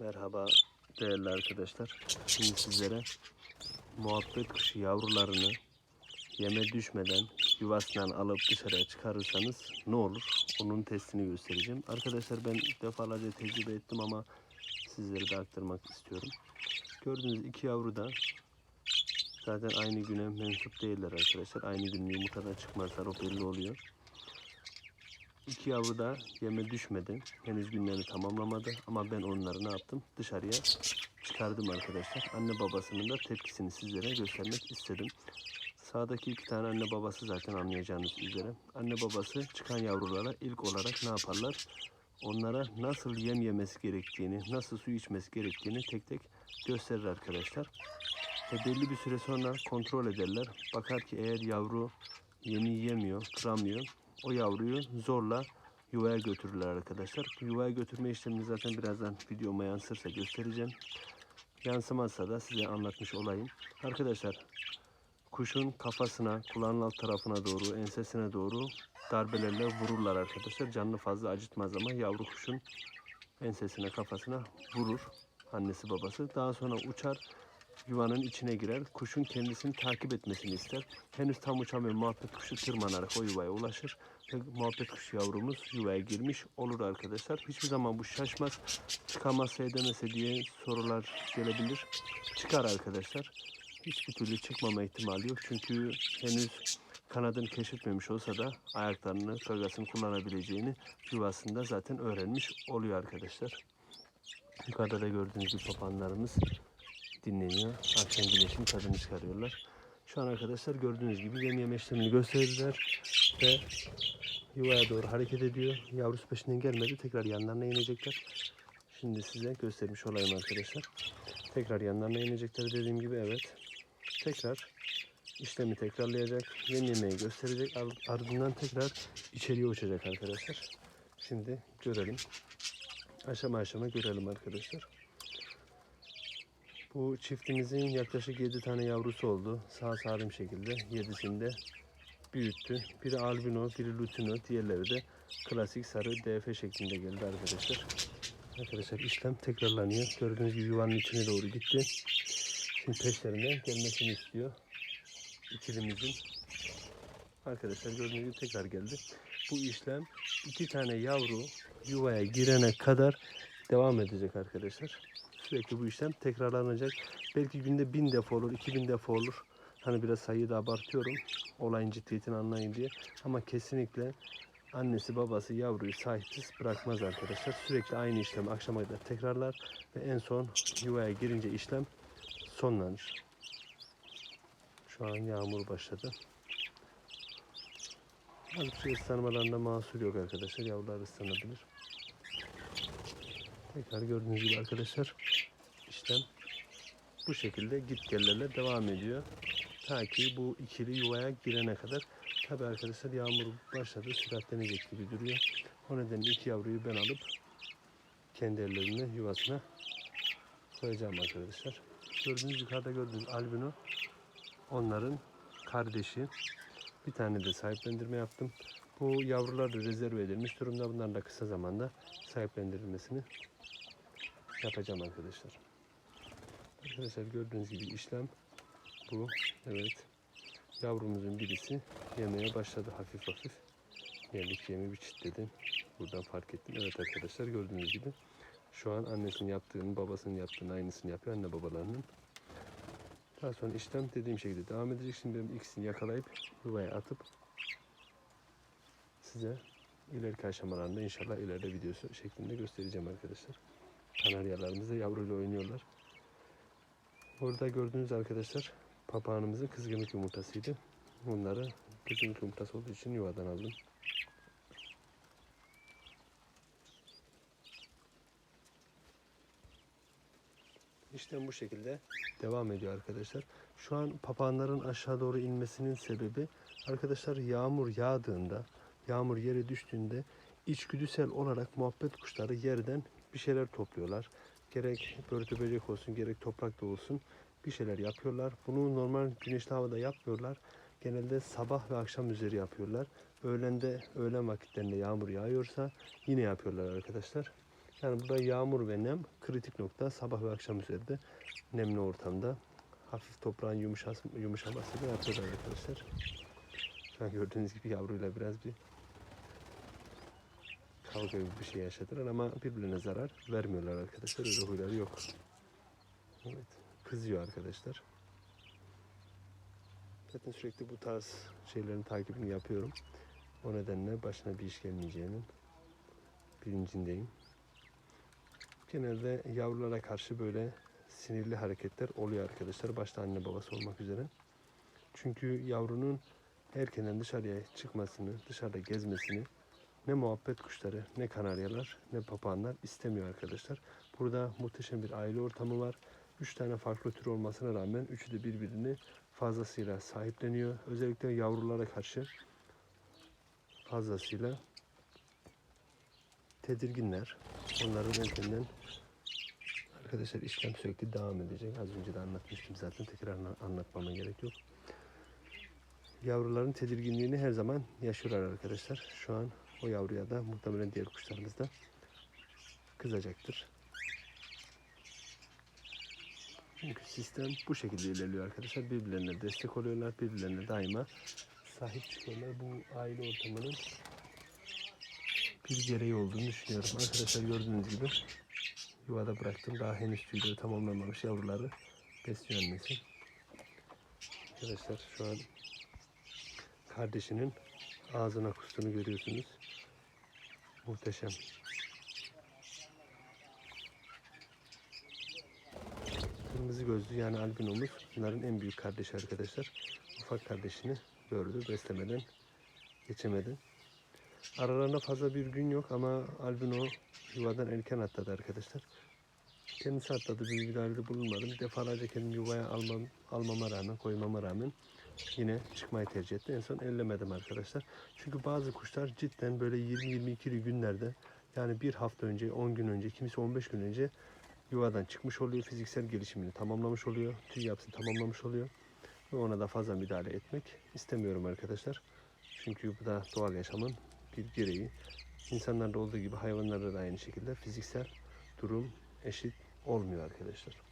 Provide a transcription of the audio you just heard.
Merhaba değerli arkadaşlar. Şimdi sizlere muhabbet kuşu yavrularını yeme düşmeden yuvasından alıp dışarıya çıkarırsanız ne olur? Onun testini göstereceğim. Arkadaşlar ben defalarca tecrübe ettim ama sizlere de aktarmak istiyorum. Gördüğünüz iki yavru da zaten aynı güne mensup değiller arkadaşlar. Aynı gün yumurtadan çıkmazlar o belli oluyor. İki yavru da yeme düşmedi. Henüz günlerini tamamlamadı ama ben onları ne yaptım? Dışarıya çıkardım arkadaşlar. Anne babasının da tepkisini sizlere göstermek istedim. Sağdaki iki tane anne babası zaten anlayacağınız üzere. Anne babası çıkan yavrulara ilk olarak ne yaparlar? Onlara nasıl yem yemesi gerektiğini, nasıl su içmesi gerektiğini tek tek gösterir arkadaşlar. Ve belli bir süre sonra kontrol ederler. Bakar ki eğer yavru yemi yemiyor, kıramıyor, o yavruyu zorla yuvaya götürürler arkadaşlar. Bu yuvaya götürme işlemini zaten birazdan videoma yansırsa göstereceğim. Yansımazsa da size anlatmış olayım. Arkadaşlar kuşun kafasına, kulağının alt tarafına doğru, ensesine doğru darbelerle vururlar arkadaşlar. Canını fazla acıtmaz ama yavru kuşun ensesine, kafasına vurur annesi babası. Daha sonra uçar yuvanın içine girer. Kuşun kendisini takip etmesini ister. Henüz tam uçamıyor. Muhabbet kuşu tırmanarak o yuvaya ulaşır. Ve muhabbet kuşu yavrumuz yuvaya girmiş olur arkadaşlar. Hiçbir zaman bu şaşmaz. Çıkamazsa edemese diye sorular gelebilir. Çıkar arkadaşlar. Hiçbir türlü çıkmama ihtimali yok. Çünkü henüz kanadını keşfetmemiş olsa da ayaklarını, gagasını kullanabileceğini yuvasında zaten öğrenmiş oluyor arkadaşlar. Yukarıda da gördüğünüz gibi papağanlarımız dinleniyor. Akşam güneşin tadını çıkarıyorlar. Şu an arkadaşlar gördüğünüz gibi yem yeme işlemini gösterdiler ve yuvaya doğru hareket ediyor. Yavrusu peşinden gelmedi. Tekrar yanlarına inecekler. Şimdi size göstermiş olayım arkadaşlar. Tekrar yanlarına inecekler dediğim gibi evet. Tekrar işlemi tekrarlayacak. Yem yemeği gösterecek. Ar- Ardından tekrar içeriye uçacak arkadaşlar. Şimdi görelim. Aşama aşama görelim arkadaşlar. Bu çiftimizin yaklaşık 7 tane yavrusu oldu. Sağ salim şekilde 7'sinde büyüttü. Biri albino, biri lutino, diğerleri de klasik sarı DF şeklinde geldi arkadaşlar. Arkadaşlar işlem tekrarlanıyor. Gördüğünüz gibi yuvanın içine doğru gitti. Şimdi peşlerinden gelmesini istiyor. İkilimizin. Arkadaşlar gördüğünüz gibi tekrar geldi. Bu işlem iki tane yavru yuvaya girene kadar devam edecek arkadaşlar. Sürekli bu işlem tekrarlanacak. Belki günde bin defa olur, iki bin defa olur. Hani biraz sayıyı da abartıyorum. Olayın ciddiyetini anlayın diye. Ama kesinlikle annesi babası yavruyu sahipsiz bırakmaz arkadaşlar. Sürekli aynı işlemi akşama kadar tekrarlar ve en son yuvaya girince işlem sonlanır. Şu an yağmur başladı. Azıcık ıslanmalarında mahsur yok arkadaşlar. Yavrular ıslanabilir. Tekrar gördüğünüz gibi arkadaşlar işlem bu şekilde git gellerle devam ediyor. Ta ki bu ikili yuvaya girene kadar. Tabi arkadaşlar yağmur başladı süratlenecek gibi duruyor. O nedenle iki yavruyu ben alıp kendi ellerimle yuvasına koyacağım arkadaşlar. Gördüğünüz yukarıda gördüğünüz albino onların kardeşi. Bir tane de sahiplendirme yaptım. Bu yavrular da rezerve edilmiş durumda. Bunların da kısa zamanda sahiplendirilmesini yapacağım arkadaşlar. Arkadaşlar gördüğünüz gibi işlem bu. Evet. Yavrumuzun birisi yemeye başladı hafif hafif. Yerlik yemi bir çitledim. Buradan fark ettim. Evet arkadaşlar gördüğünüz gibi şu an annesinin yaptığını, babasının yaptığını aynısını yapıyor anne babalarının. Daha sonra işlem dediğim şekilde devam edecek. Şimdi ben ikisini yakalayıp yuvaya atıp size ileriki aşamalarında inşallah ileride videosu şeklinde göstereceğim arkadaşlar. Kanaryalarımız da yavruyla oynuyorlar. Burada gördüğünüz arkadaşlar papağanımızın kızgınlık yumurtasıydı. Bunları kızgınlık yumurtası olduğu için yuvadan aldım. İşlem bu şekilde devam ediyor arkadaşlar. Şu an papağanların aşağı doğru inmesinin sebebi arkadaşlar yağmur yağdığında, yağmur yere düştüğünde içgüdüsel olarak muhabbet kuşları yerden bir şeyler topluyorlar. Gerek börtü böcek olsun, gerek toprakta olsun bir şeyler yapıyorlar. Bunu normal güneşli havada yapmıyorlar. Genelde sabah ve akşam üzeri yapıyorlar. Öğlende, öğlen vakitlerinde yağmur yağıyorsa yine yapıyorlar arkadaşlar. Yani burada yağmur ve nem kritik nokta. Sabah ve akşam üzerinde nemli ortamda hafif toprağın yumuşas, yumuşamasıyla yapıyorlar arkadaşlar. Şu an gördüğünüz gibi yavruyla biraz bir kavga gibi bir şey yaşadılar ama birbirine zarar vermiyorlar arkadaşlar. Öyle huyları yok. Evet. Kızıyor arkadaşlar. Zaten sürekli bu tarz şeylerin takibini yapıyorum. O nedenle başına bir iş gelmeyeceğinin bilincindeyim. Genelde yavrulara karşı böyle sinirli hareketler oluyor arkadaşlar. Başta anne babası olmak üzere. Çünkü yavrunun erkenden dışarıya çıkmasını, dışarıda gezmesini ne muhabbet kuşları, ne kanaryalar, ne papağanlar istemiyor arkadaşlar. Burada muhteşem bir aile ortamı var. Üç tane farklı tür olmasına rağmen üçü de birbirini fazlasıyla sahipleniyor. Özellikle yavrulara karşı fazlasıyla tedirginler. Onların erkenden arkadaşlar işlem sürekli devam edecek. Az önce de anlatmıştım zaten. Tekrar anla- anlatmama gerek yok. Yavruların tedirginliğini her zaman yaşıyorlar arkadaşlar. Şu an o yavruya da muhtemelen diğer kuşlarımız da kızacaktır. Çünkü sistem bu şekilde ilerliyor arkadaşlar. Birbirlerine destek oluyorlar. Birbirlerine daima sahip çıkıyorlar. Bu aile ortamının bir gereği olduğunu düşünüyorum. Arkadaşlar gördüğünüz gibi yuvada bıraktım. Daha henüz tüyleri tamamlanmamış yavruları besliyor. Arkadaşlar şu an kardeşinin ağzına kustuğunu görüyorsunuz. Muhteşem. Kırmızı gözlü yani albinomuz bunların en büyük kardeşi arkadaşlar. Ufak kardeşini gördü beslemeden geçemedi. Aralarında fazla bir gün yok ama albino yuvadan erken atladı arkadaşlar. Kendisi atladı bir müdahalede bulunmadım. Defalarca kendimi yuvaya almam, almama rağmen, koymama rağmen yine çıkmayı tercih etti. En son ellemedim arkadaşlar. Çünkü bazı kuşlar cidden böyle 20-22'li günlerde yani bir hafta önce, 10 gün önce, kimisi 15 gün önce yuvadan çıkmış oluyor. Fiziksel gelişimini tamamlamış oluyor. Tüy yapısını tamamlamış oluyor. Ve ona da fazla müdahale etmek istemiyorum arkadaşlar. Çünkü bu da doğal yaşamın bir gereği. İnsanlarda olduğu gibi hayvanlarda da aynı şekilde fiziksel durum eşit olmuyor arkadaşlar.